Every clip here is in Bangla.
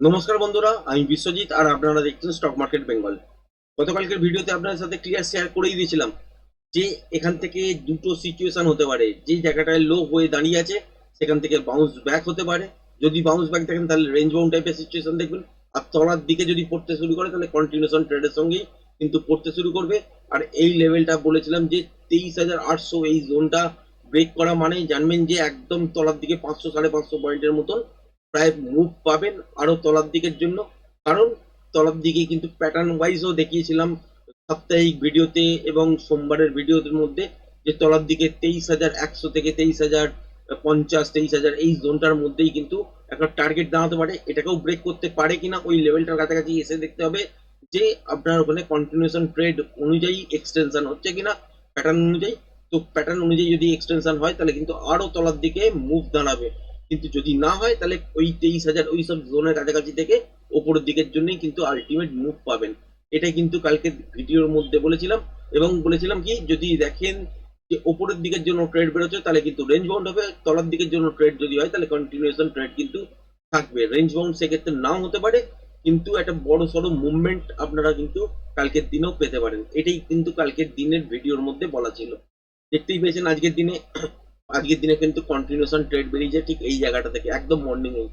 নমস্কার বন্ধুরা, আমি বিশ্বজিৎ আর আপনারা দেখছেন স্টক মার্কেট বেঙ্গল গতকালকের ভিডিওতে আপনাদের সাথে ক্লিয়ার শেয়ার করেই দিয়েছিলাম যে এখান থেকে দুটো সিচুয়েশন হতে পারে। যে জায়গাটায় লো হয়ে দাঁড়িয়ে আছে, সেখান থেকে বাউন্স ব্যাক হতে পারে। যদি বাউন্স ব্যাক দেখেন, তাহলে রেঞ্জ বাউন্ড টাইপের সিচুয়েশন দেখবেন। আর তলার দিকে যদি পড়তে শুরু করে, তাহলে কন্টিনিউশন ট্রেডের সঙ্গেই কিন্তু পড়তে শুরু করবে। আর এই লেভেলটা বলেছিলাম যে তেইশ হাজার আটশো এই জোনটা ব্রেক করা মানেই জানবেন যে একদম তলার দিকে পাঁচশো সাড়ে পাঁচশো পয়েন্টের মতন প্রায় মুভ পাবেন আরও তলার দিকের জন্য। কারণ তলার দিকে কিন্তু প্যাটার্ন ওয়াইজও দেখিয়েছিলাম সাপ্তাহিক ভিডিওতে এবং সোমবারের ভিডিওদের মধ্যে যে তলার দিকে তেইশ হাজার একশো থেকে তেইশ হাজার পঞ্চাশ, তেইশ হাজার এই জোনটার মধ্যেই কিন্তু একটা টার্গেট দাঁড়াতে পারে। এটাকেও ব্রেক করতে পারে কিনা ওই লেভেলটার কাছাকাছি এসে দেখতে হবে যে আপনার ওখানে কন্টিনিউশন ট্রেড অনুযায়ী এক্সটেনশন হচ্ছে কিনা প্যাটার্ন অনুযায়ী। তো প্যাটার্ন অনুযায়ী যদি এক্সটেনশন হয়, তাহলে কিন্তু আরও তলার দিকে মুভ দাঁড়াবে। কিন্তু যদি না হয়, তাহলে ওই তেইশ হাজার ওই সব জোনের কাছাকাছি থেকে ওপরের দিকের জন্যই কিন্তু আলটিমেট মুভ পাবেন। এটাই কিন্তু কালকে ভিডিওর মধ্যে বলেছিলাম। এবং বলেছিলাম কি, যদি দেখেন যে ওপরের দিকের জন্য ট্রেড বেরোচ্ছে, তাহলে কিন্তু রেঞ্জ বাউন্ড হবে। তলার দিকের জন্য ট্রেড যদি হয়, তাহলে কন্টিনিউশন ট্রেড কিন্তু থাকবে। রেঞ্জ বাউন্ড সেক্ষেত্রে নাও হতে পারে, কিন্তু একটা বড় সড়ো মুভমেন্ট আপনারা কিন্তু কালকের দিনেও পেতে পারেন। এটাই কিন্তু কালকের দিনের ভিডিওর মধ্যে বলা ছিল। দেখতেই পেয়েছেন আজকের দিনে আজকের দিনে কিন্তু কন্টিনিউশন ট্রেড বেরিয়েছে ঠিক এই জায়গাটা থেকে, একদম মর্নিং এই।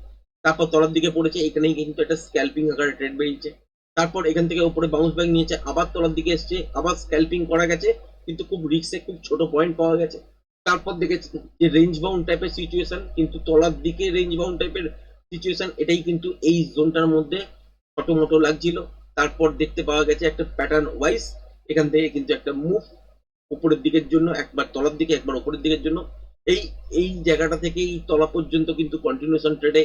তারপর তলার দিকে পড়েছে, এখানেই কিন্তু একটা স্ক্যাল্পিং আকারে ট্রেড বেরিয়েছে। তারপর এখান থেকে উপরে বাউন্স ব্যাক নিয়েছে, আবার তলার দিকে এসছে, আবার স্ক্যাল্পিং করা গেছে, কিন্তু খুব রিক্সে খুব ছোট পয়েন্ট পাওয়া গেছে। তারপর দেখেছি যে রেঞ্জ বাউন্ড টাইপের সিচুয়েশন কিন্তু তলার দিকে রেঞ্জ বাউন্ড টাইপের সিচুয়েশন এটাই কিন্তু এই জোনটার মধ্যে ছোট মোটো লাগছিল। তারপর দেখতে পাওয়া গেছে একটা প্যাটার্ন ওয়াইজ এখান থেকে কিন্তু একটা মুভ উপরের দিকের জন্য, একবার তলার দিকে, একবার উপরের দিকের জন্য। এই এই জায়গাটা থেকে এই তলা পর্যন্ত কিন্তু কন্টিনিউশন ট্রেডে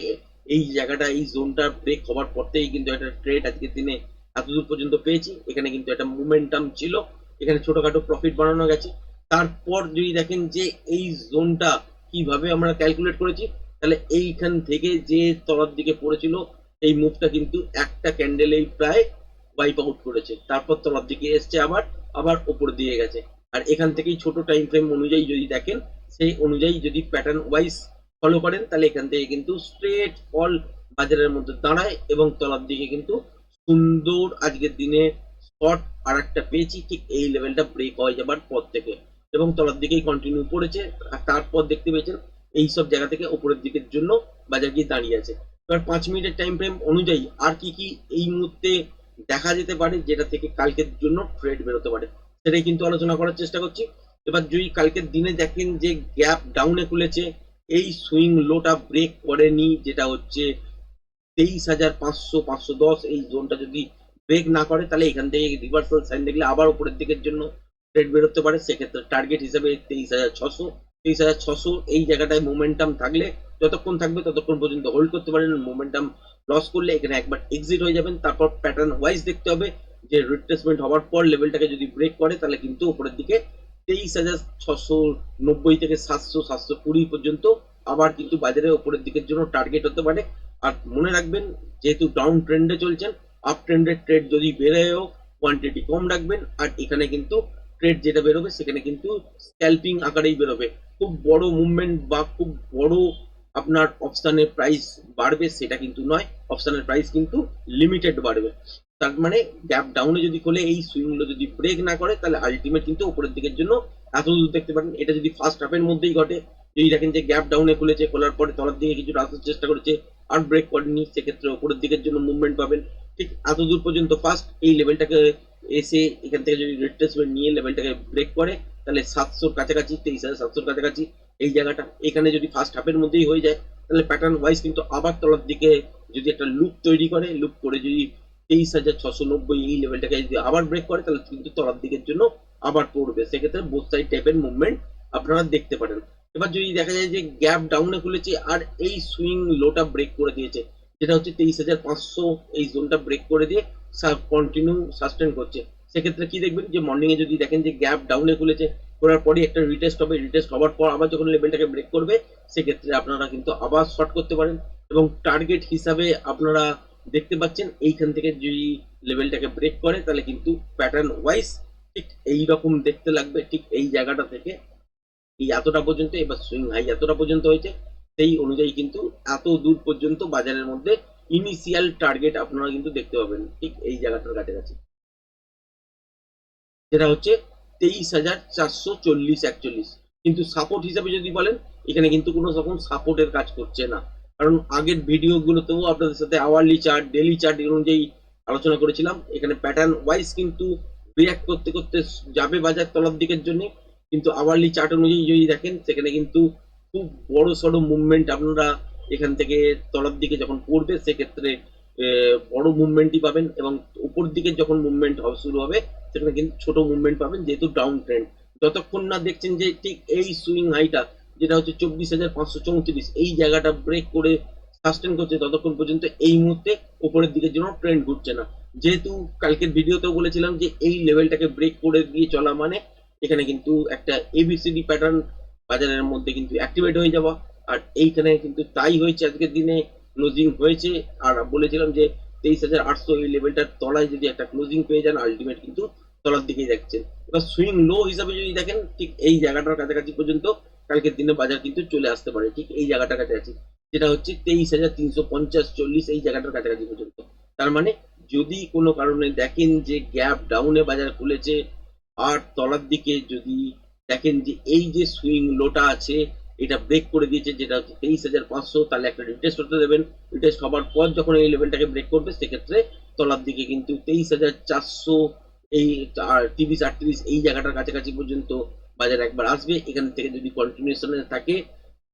এই জায়গাটা, এই জোনটা ব্রেক হওয়ার পর থেকেই কিন্তু একটা ট্রেড আজকের দিনে এতদূর পর্যন্ত পেয়েছি। এখানে কিন্তু একটা মোমেন্টাম ছিল। এখানে ছোটখাটো প্রফিট বানানো গেছে। তারপর যদি দেখেন যে এই জোনটা কীভাবে আমরা ক্যালকুলেট করেছি, তাহলে এইখান থেকে যে তলার দিকে পড়েছিল, এই মুভটা কিন্তু একটা ক্যান্ডেলেই প্রায় ওয়াইপ আউট করেছে। তারপর তলার দিকে এসছে আবার আবার ওপর দিয়ে গেছে। আর এখান থেকেই ছোট টাইম ফ্রেম অনুযায়ী যদি দেখেন সেই অনুযায়ী যদি প্যাটার্ন ওয়াইজ ফলো করেন, তাহলে এখান থেকে কিন্তু স্ট্রেট ফল বাজারের মধ্যে দাঁড়ায় এবং তলার দিকে কিন্তু সুন্দর আজকের দিনে স্পট আর একটা পেয়েছি, ঠিক এই লেভেলটা ব্রেক হয়ে যাবার পর থেকে। এবং তলার দিকেই কন্টিনিউ করেছে আর তারপর দেখতে পেয়েছেন এই সব জায়গা থেকে ওপরের দিকের জন্য বাজার গিয়ে দাঁড়িয়ে আছে। এবার পাঁচ মিনিটের টাইম ফ্রেম অনুযায়ী আর কি কি এই মুহূর্তে দেখা যেতে পারে, যেটা থেকে কালকের জন্য ট্রেড বেরোতে পারে, সেটাই কিন্তু আলোচনা করার চেষ্টা করছি। এবার যদি কালকের দিনে দেখেন যে গ্যাপ ডাউনে খুলেছে, এই সুইং লোটা ব্রেক করেনি, যেটা হচ্ছে তেইশ হাজার পাঁচশো পাঁচশো দশ, এই জোনটা যদি ব্রেক না করে, তাহলে এখান থেকে রিভার্সাল সাইন দেখলে আবার উপরের দিকের জন্য ট্রেড বেরোতে পারে। সেক্ষেত্রে টার্গেট হিসেবে তেইশ হাজার ছশো, তেইশ হাজার ছশো, এই জায়গাটায় মোমেন্টাম থাকলে, যতক্ষণ থাকবে ততক্ষণ পর্যন্ত হোল্ড করতে পারেন। মোমেন্টাম লস করলে এখানে একবার এক্সিট হয়ে যাবেন। তারপর প্যাটার্ন ওয়াইজ দেখতে হবে যে রিট্রেসমেন্ট হওয়ার পর লেভেলটাকে যদি ব্রেক করে, তাহলে কিন্তু উপরের দিকে তেইশ হাজার ছশো নব্বই থেকে সাতশো সাতশো কুড়ি পর্যন্ত আবার কিন্তু বাজারে ওপরের দিকের জন্য টার্গেট হতে পারে। আর মনে রাখবেন, যেহেতু ডাউন ট্রেন্ডে চলছেন আপ ট্রেন্ডের ট্রেড যদি বেরোয়ও কোয়ান্টিটি কম রাখবেন, আর এখানে কিন্তু ট্রেড যেটা বেরোবে, সেখানে কিন্তু স্ক্যালপিং আকারেই বেরোবে। খুব বড় মুভমেন্ট বা খুব বড় আপনার অপশানের প্রাইস বাড়বে সেটা কিন্তু নয় অপশানের প্রাইস কিন্তু লিমিটেড বাড়বে। তার মানে গ্যাপ ডাউনে যদি খোলে, এই সুইংগুলো যদি ব্রেক না করে, তাহলে আলটিমেট কিন্তু উপরের দিকের জন্য এত দূর দেখতে পারেন। এটা যদি ফার্স্ট হাফের মধ্যেই ঘটে, যদি দেখেন যে গ্যাপ ডাউনে খুলেছে, খোলার পরে তলার দিকে কিছু আসার চেষ্টা করেছে, আর ব্রেক করেনি, সেক্ষেত্রে উপরের দিকের জন্য মুভমেন্ট পাবেন। ঠিক এত দূর পর্যন্ত ফার্স্ট এই লেভেলটাকে এসে এখান থেকে যদি রিট্রেসমেন্ট নিয়ে লেভেলটাকে ব্রেক করে, তাহলে সাতশোর কাছাকাছি, তেইশ হাজার সাতশোর কাছাকাছি এই জায়গাটা। এখানে যদি ফার্স্ট হাফের মধ্যেই হয়ে যায়, তাহলে প্যাটার্ন ওয়াইজ কিন্তু আবার তলার দিকে যদি একটা লুপ তৈরি করে লুপ করে যদি তেইশ হাজার ছশো নব্বই এই লেভেলটাকে যদি আবার ব্রেক করে, তাহলে কিন্তু তলার দিকের জন্য আবার পড়বে। সেক্ষেত্রে বোথ সাইড টাইপের মুভমেন্ট আপনারা দেখতে পারেন। এবার যদি দেখা যায় যে গ্যাপ ডাউনে খুলেছে আর এই সুইং লোটা ব্রেক করে দিয়েছে, যেটা হচ্ছে তেইশ হাজার পাঁচশো এই জোনটা ব্রেক করে দিয়ে কন্টিনিউ সাস্টেন করছে। সেক্ষেত্রে কি দেখবেন যে মর্নিং এ যদি দেখেন যে গ্যাপ ডাউনে খুলেছে করার পরে একটা রিটেস্ট হবে রিটেস্ট হওয়ার পর আবার যখন লেভেলটাকে ব্রেক করবে, সেক্ষেত্রে আপনারা কিন্তু আবার শর্ট করতে পারেন। এবং টার্গেট হিসাবে আপনারা দেখতে পাচ্ছেন, এইখান থেকে যদি লেভেলটাকে ব্রেক করে, তাহলে কিন্তু প্যাটার্ন ওয়াইজ ঠিক এই রকম দেখতে লাগবে, ঠিক এই জায়গাটা থেকে। এই এতটা পর্যন্ত, এবার সুইং হাই এতটা পর্যন্ত হয়েছে, সেই অনুযায়ী কিন্তু এত দূর পর্যন্ত বাজারের মধ্যে ইনিশিয়াল টার্গেট আপনারা কিন্তু দেখতে পাবেন, ঠিক এই জায়গাটার কাছাকাছি। যেটা হচ্ছে তেইশ হাজার চারশো চল্লিশ একচল্লিশ। কিন্তু সাপোর্ট হিসাবে যদি বলেন, এখানে কিন্তু কোনো রকম সাপোর্টের কাজ করছে না। কারণ আগের ভিডিওগুলোতেও আপনাদের সাথে আওয়ারলি চার্ট ডেলি চার্ট অনুযায়ী আলোচনা করেছিলাম। এখানে প্যাটার্ন ওয়াইজ কিন্তু রিয়াক্ট করতে করতে যাবে বাজার তলার দিকের জন্য। কিন্তু আওয়ারলি চার্ট অনুযায়ী যদি দেখেন, সেখানে কিন্তু খুব বড় সড়ো মুভমেন্ট আপনারা এখান থেকে তলার দিকে যখন পড়বে, সেক্ষেত্রে বড় মুভমেন্টই পাবেন এবং উপর দিকে যখন মুভমেন্ট শুরু হবে, সেখানে কিন্তু ছোট মুভমেন্ট পাবেন, যেহেতু ডাউন ট্রেন্ড যতক্ষণ না দেখছেন যে ঠিক এই সুইং হাইটা যেটা হচ্ছে চব্বিশ হাজার পাঁচশো চৌত্রিশ, এই জায়গাটা ব্রেক করে সাস্টেন করছে ততক্ষণ পর্যন্ত এই মুহূর্তে উপরের দিকে জন্য ট্রেন্ড ঘুরছে না। যেহেতু কালকের ভিডিওতেও বলেছিলাম যে এই লেভেলটাকে ব্রেক করে দিয়ে চলা মানে এখানে কিন্তু একটা এবিসিডি প্যাটার্ন বাজারের মধ্যে কিন্তু অ্যাক্টিভেট হয়ে যাওয়া। আর এইখানে কিন্তু তাই হয়েছে আজকের দিনে। ক্লোজিং হয়েছে। আর বলেছিলাম যে তেইশ হাজার আটশো এই লেভেলটার তলায় যদি একটা ক্লোজিং পেয়ে যান আলটিমেট কিন্তু তলার দিকেই যাচ্ছেন এবার সুইং লো হিসাবে যদি দেখেন, ঠিক এই জায়গাটার কাছাকাছি পর্যন্ত কালকের দিনে বাজার কিন্তু চলে আসতে পারে, ঠিক এই জায়গাটার কাছাকাছি। যেটা হচ্ছে তেইশ হাজার তিনশো পঞ্চাশ চল্লিশ এই জায়গাটার কাছাকাছি পর্যন্ত। তার মানে যদি কোনো কারণে দেখেন যে গ্যাপ ডাউনে বাজার খুলেছে, আর তলার দিকে যদি দেখেন যে এই যে সুইং লোটা আছে এটা ব্রেক করে দিয়েছে, যেটা হচ্ছে তেইশ হাজার পাঁচশো, তাহলে একটা রিটেস্ট হতে দেবেন। রিটেস্ট হবার পর যখন এই লেভেলটাকে ব্রেক করবে, সেক্ষেত্রে তলার দিকে কিন্তু তেইশ হাজার চারশো এই তিরিশ, আটত্রিশ এই জায়গাটার কাছাকাছি পর্যন্ত বাজার একবার আসবে। এখান থেকে যদি কন্টিনিউশনে থাকে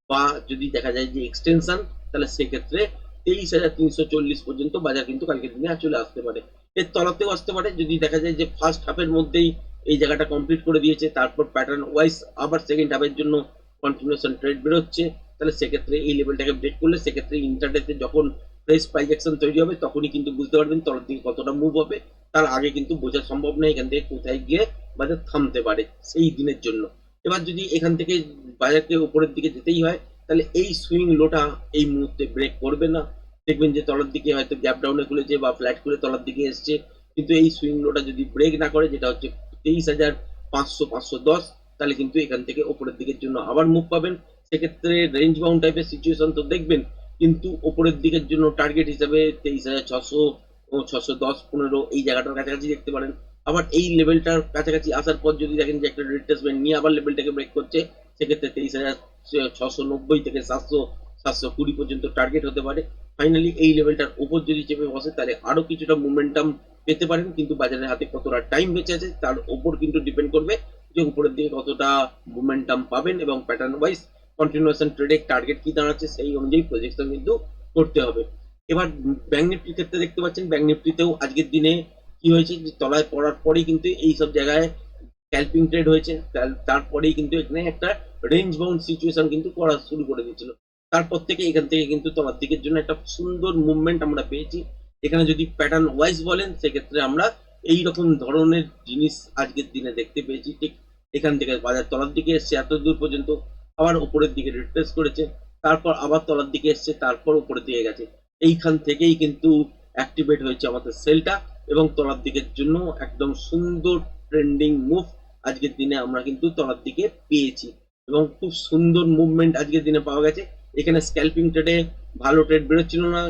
বা যদি দেখা যায় যে এক্সটেনশন তাহলে সেক্ষেত্রে তেইশ হাজার তিনশো চল্লিশ পর্যন্ত বাজার কিন্তু কালকের দিনে চলে আসতে পারে। এর তলাতেও আসতে পারে। যদি দেখা যায় যে ফার্স্ট হাফের মধ্যেই এই জায়গাটা কমপ্লিট করে দিয়েছে, তারপর প্যাটার্ন ওয়াইজ আবার সেকেন্ড হাফের জন্য কন্টিনিউশন ট্রেড বেরোচ্ছে, তাহলে সেক্ষেত্রে এই লেভেলটাকে ব্রেক করলে সেক্ষেত্রে ইন্টারনেটে যখন ফ্রেশ প্রাইস অ্যাকশন তৈরি হবে, তখনই কিন্তু বুঝতে পারবেন তলার দিকে কতটা মুভ হবে। তার আগে কিন্তু বোঝা সম্ভব নয় এখান থেকে কোথায় গিয়ে বাজার থামতে পারে সেই দিনের জন্য। এবার যদি এখান থেকে বাজারকে উপরের দিকে যেতেই হয়, তাহলে এই সুইং লোটা এই মুহূর্তে ব্রেক করবে না। দেখবেন যে তলার দিকে হয়তো গ্যাপ ডাউনে খুলেছে বা ফ্ল্যাট খুলে তলার দিকে এসছে। কিন্তু এই সুইং লোটা যদি ব্রেক না করে, যেটা হচ্ছে তেইশ হাজার পাঁচশো পাঁচশো দশ তাহলে কিন্তু এখান থেকে ওপরের দিকের জন্য আবার মুভ পাবেন। সেক্ষেত্রে রেঞ্জ বাউন্ড টাইপের সিচুয়েশন তো দেখবেন, কিন্তু ওপরের দিকের জন্য টার্গেট হিসাবে তেইশ হাজার ছশো ছশো দশ পনেরো এই জায়গাটার কাছাকাছি দেখতে পারেন। আবার এই লেভেলটার কাছাকাছি আসার পর যদি দেখেন যে একটা রিট্রেসমেন্ট নিয়ে আবার লেভেলটাকে ব্রেক করছে, সেক্ষেত্রে তেইশ হাজার ছশো নব্বই থেকে সাতশো সাতশো কুড়ি পর্যন্ত টার্গেট হতে পারে। ফাইনালি এই লেভেলটার উপর যদি চেপে বসে, তাহলে আরও কিছুটা মোমেন্টাম পেতে পারেন। কিন্তু বাজারের হাতে কতটা টাইম বেঁচে আছে, তার উপর কিন্তু ডিপেন্ড করবে। যে উপরের দিকে কতটা মোমেন্টাম পাবেন এবং প্যাটার্ন ওয়াইজ কন্টিনিউশন ট্রেডে টার্গেট কি দাঁড়াচ্ছে সেই অনুযায়ী প্রজেকশন কিন্তু করতে হবে। এবার ব্যাঙ্ক নিফটির ক্ষেত্রে দেখতে পাচ্ছেন ব্যাঙ্ক নিফটিতেও আজকের দিনে কি হয়েছে যে তলায় পড়ার পরেই কিন্তু এই সব জায়গায় স্ক্যাল্পিং ট্রেড হয়েছে। তারপরেই কিন্তু এখানে একটা রেঞ্জ বাউন্ড সিচুয়েশন কিন্তু করা শুরু করে দিয়েছিল। তারপর থেকে এখান থেকে কিন্তু তলার দিকের জন্য একটা সুন্দর মুভমেন্ট আমরা পেয়েছি। এখানে যদি প্যাটার্ন ওয়াইজ বলেন, সেক্ষেত্রে আমরা এই রকম ধরনের জিনিস আজকের দিনে দেখতে পেয়েছি। ঠিক এখান থেকে বাজার তলার দিকে এসছে, এত দূর পর্যন্ত আবার উপরের দিকে রিট্রেস করেছে, তারপর আবার তলার দিকে এসছে, তারপর উপরের দিকে গেছে। এইখান থেকেই কিন্তু অ্যাক্টিভেট হয়েছে আমাদের সেলটা এবং তলার দিকের জন্য একদম সুন্দর ট্রেন্ডিং মুভ আজকের দিনে আমরা কিন্তু তলার দিকে পেয়েছি। এবং খুব সুন্দর মুভমেন্ট আজকের দিনে পাওয়া গেছে। এখানে স্ক্যাল্পিং ট্রেডে ভালো ট্রেড বেরোচ্ছিল না,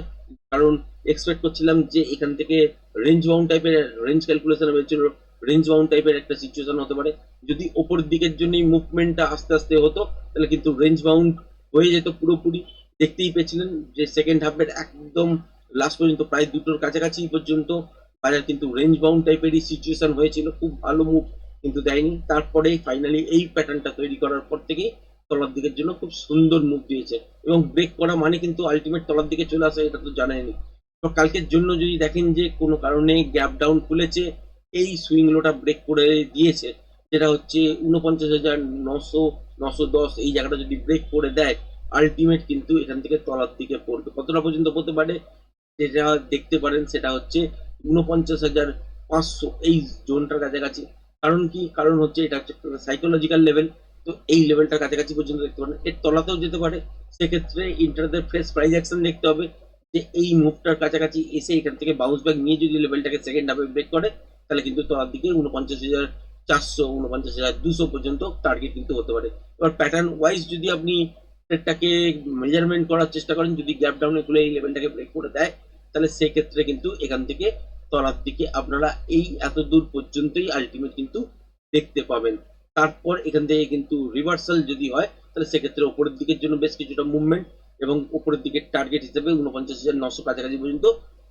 কারণ এক্সপেক্ট করছিলাম যে এখান থেকে রেঞ্জ বাউন্ড টাইপের রেঞ্জ ক্যালকুলেশন হয়েছিল রেঞ্জ বাউন্ড টাইপের একটা সিচুয়েশন হতে পারে। যদি ওপর দিকের জন্যই মুভমেন্টটা আস্তে আস্তে হতো, তাহলে কিন্তু রেঞ্জ বাউন্ড হয়ে যেত পুরোপুরি। দেখতেই পেয়েছিলেন যে সেকেন্ড হাফের একদম লাস্ট পর্যন্ত, প্রায় দুটোর কাছাকাছি পর্যন্ত বাজার কিন্তু রেঞ্জ বাউন্ড টাইপেরই সিচুয়েশন হয়েছিল। খুব ভালো মুভ কিন্তু দেয়নি। তারপরে ফাইনালি এই প্যাটার্নটা তৈরি করার পর থেকেই তলার দিকের জন্য খুব সুন্দর মুভ দিয়েছে। এবং ব্রেক করা মানে কিন্তু আলটিমেট তলার দিকে চলে আসে, এটা তো জানায়নি। তো কালকের জন্য যদি দেখেন যে কোনো কারণে গ্যাপ ডাউন খুলেছে এই সুইং লোটা ব্রেক করে দিয়েছে, যেটা হচ্ছে উনপঞ্চাশ হাজার নশো নশো দশ, এই জায়গাটা যদি ব্রেক করে দেয় আলটিমেট কিন্তু এখান থেকে তলার দিকে পড়বে। কতটা পর্যন্ত পড়তে পারে? যেটা দেখতে পারেন সেটা হচ্ছে উনপঞ্চাশ হাজার পাঁচশো এই জোনটার কাছাকাছি। কারণ কি? কারণ হচ্ছে এটা হচ্ছে সাইকোলজিক্যাল লেভেল তো এই লেভেলটার কাছাকাছি পর্যন্ত দেখতে পারেন। এর তলাতেও যেতে পারে, সেক্ষেত্রে ইন্টারদের ফ্রেশ প্রাইস অ্যাকশন দেখতে হবে, যে এই মুভটার কাছাকাছি এসে এখান থেকে বাউন্স ব্যাক নিয়ে যদি লেভেলটাকে সেকেন্ড হাফে ব্রেক করে তাহলে কিন্তু তলার দিকে উনপঞ্চাশ হাজার চারশো, উনপঞ্চাশ হাজার দুশো পর্যন্ত টার্গেট কিন্তু হতে পারে। এবার প্যাটার্ন ওয়াইজ যদি আপনি ট্রেডটাকে মেজারমেন্ট করার চেষ্টা করেন, যদি গ্যাপ ডাউনে খুলে এই লেভেলটাকে ব্রেক করে দেয়, তাহলে সেক্ষেত্রে কিন্তু এখান থেকে তলার দিকে আপনারা এই এত দূর পর্যন্তই আলটিমেট কিন্তু দেখতে পাবেন। তারপর এখান থেকে কিন্তু রিভার্সাল যদি হয়, তাহলে সেক্ষেত্রে ওপরের দিকের জন্য বেশ কিছুটা মুভমেন্ট এবং উপরের দিকের টার্গেট হিসেবে উনপঞ্চাশ হাজার নশো কাছাকাছি পর্যন্ত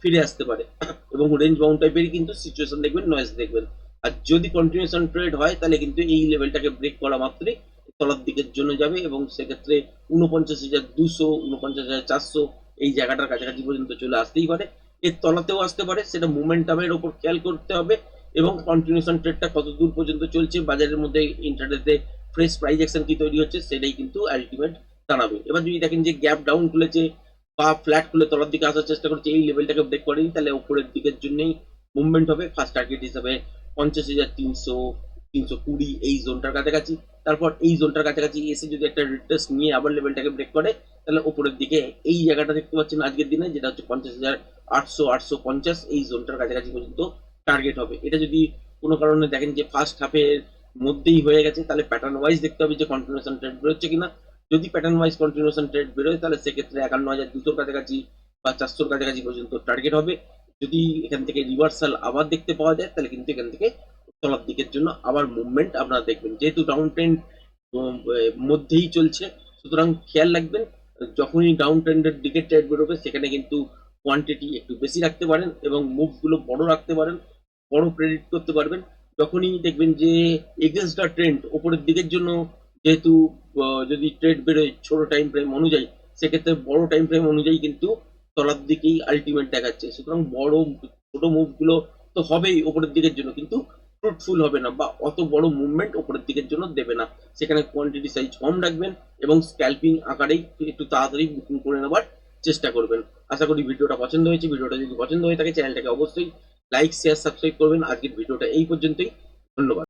ফিরে আসতে পারে। এবং রেঞ্জ বাউন্ড টাইপেরই কিন্তু সিচুয়েশন দেখবেন নয়েজ দেখবেন। আর যদি কন্টিনিউশন ট্রেড হয়, তাহলে কিন্তু এই লেভেলটাকে ব্রেক করা মাত্রই তলার দিকের জন্য যাবে এবং সেক্ষেত্রে উনপঞ্চাশ হাজার দুশো উনপঞ্চাশ হাজার চারশো এই জায়গাটার কাছাকাছি পর্যন্ত চলে আসতেই পারে। এর তলাতেও আসতে পারে, সেটা মোমেন্টামের ওপর খেয়াল করতে হবে এবং কন্টিনিউশন ট্রেডটা কত দূর পর্যন্ত চলছে, বাজারের মধ্যে ইন্টারনেটে ফ্রেশ প্রাইস অ্যাকশন কি তৈরি হচ্ছে, সেটাই কিন্তু আলটিমেট দাঁড়াবে এবার যদি দেখেন যে গ্যাপ ডাউন খুলেছে বা ফ্ল্যাট খুলে তলার দিকে আসার চেষ্টা করছে, এই লেভেলটাকে ব্রেক করেনি তাহলে উপরের দিকের জন্যই মুভমেন্ট হবে ফার্স্ট টার্গেট হিসাবে পঞ্চাশ হাজার তিনশো তিনশো কুড়ি এই জোনটার কাছাকাছি। তারপর এই জোনটার কাছাকাছি এসে যদি একটা রিটেস্ট নিয়ে আবার লেভেলটাকে ব্রেক করে, তাহলে উপরের দিকে এই জায়গাটা দেখতে পাচ্ছেন আজকের দিনে, যেটা হচ্ছে পঞ্চাশ হাজার আটশো আটশো পঞ্চাশ এই জোনটার কাছাকাছি পর্যন্ত টার্গেট হবে। এটা যদি কোনো কারণে দেখেন যে ফার্স্ট হাফের মধ্যেই হয়ে গেছে, তাহলে প্যাটার্ন ওয়াইজ দেখতে হবে যে কন্টিনিউশন ট্রেড বেরোচ্ছে কিনা। যদি প্যাটার্ন ওয়াইজ কন্টিনিউশন ট্রেড বেরোয়, তাহলে সেক্ষেত্রে একান্ন হাজার দুশোর কাছাকাছি বা চারশোর কাছাকাছি পর্যন্ত টার্গেট হবে। যদি এখান থেকে রিভার্সাল আবার দেখতে পাওয়া যায়, তাহলে কিন্তু এখান থেকে তলার দিকের জন্য আবার মুভমেন্ট আপনারা দেখবেন। যেহেতু ডাউন ট্রেন্ড মধ্যেই চলছে, সুতরাং খেয়াল রাখবেন, যখনই ডাউন ট্রেন্ডের দিকে ট্রেড বেরোবে, সেখানে কিন্তু কোয়ান্টিটি একটু বেশি রাখতে পারেন এবং মুভগুলো বড় রাখতে পারেন, বড় প্রেডিক্ট করতে পারবেন। যখনই দেখবেন যে এগেন্স্ট দ্য ট্রেন্ড ওপরের দিকের জন্য যেহেতু যদি ট্রেড বেরোয় ছোট টাইম ফ্রেম অনুযায়ী, সেক্ষেত্রে বড় টাইম ফ্রেম অনুযায়ী কিন্তু তলার দিকেই আলটিমেট দেখাচ্ছে। সুতরাং বড়, ছোট মুভগুলো তো হবেই ওপরের দিকের জন্য, কিন্তু ফ্রুটফুল হবে না বা অত বড় মুভমেন্ট ওপরের দিকের জন্য দেবে না। সেখানে কোয়ান্টিটি সাইজ কম রাখবেন এবং স্ক্যাল্পিং আকারেই একটু তাড়াতাড়ি বুকিং করে নেবার চেষ্টা করবেন। আশা করি ভিডিওটা পছন্দ হয়েছে। ভিডিওটা যদি পছন্দ হয়ে থাকে চ্যানেলটাকে অবশ্যই লাইক শেয়ার সাবস্ক্রাইব করবেন। আজকের ভিডিওটা এই পর্যন্তই। ধন্যবাদ।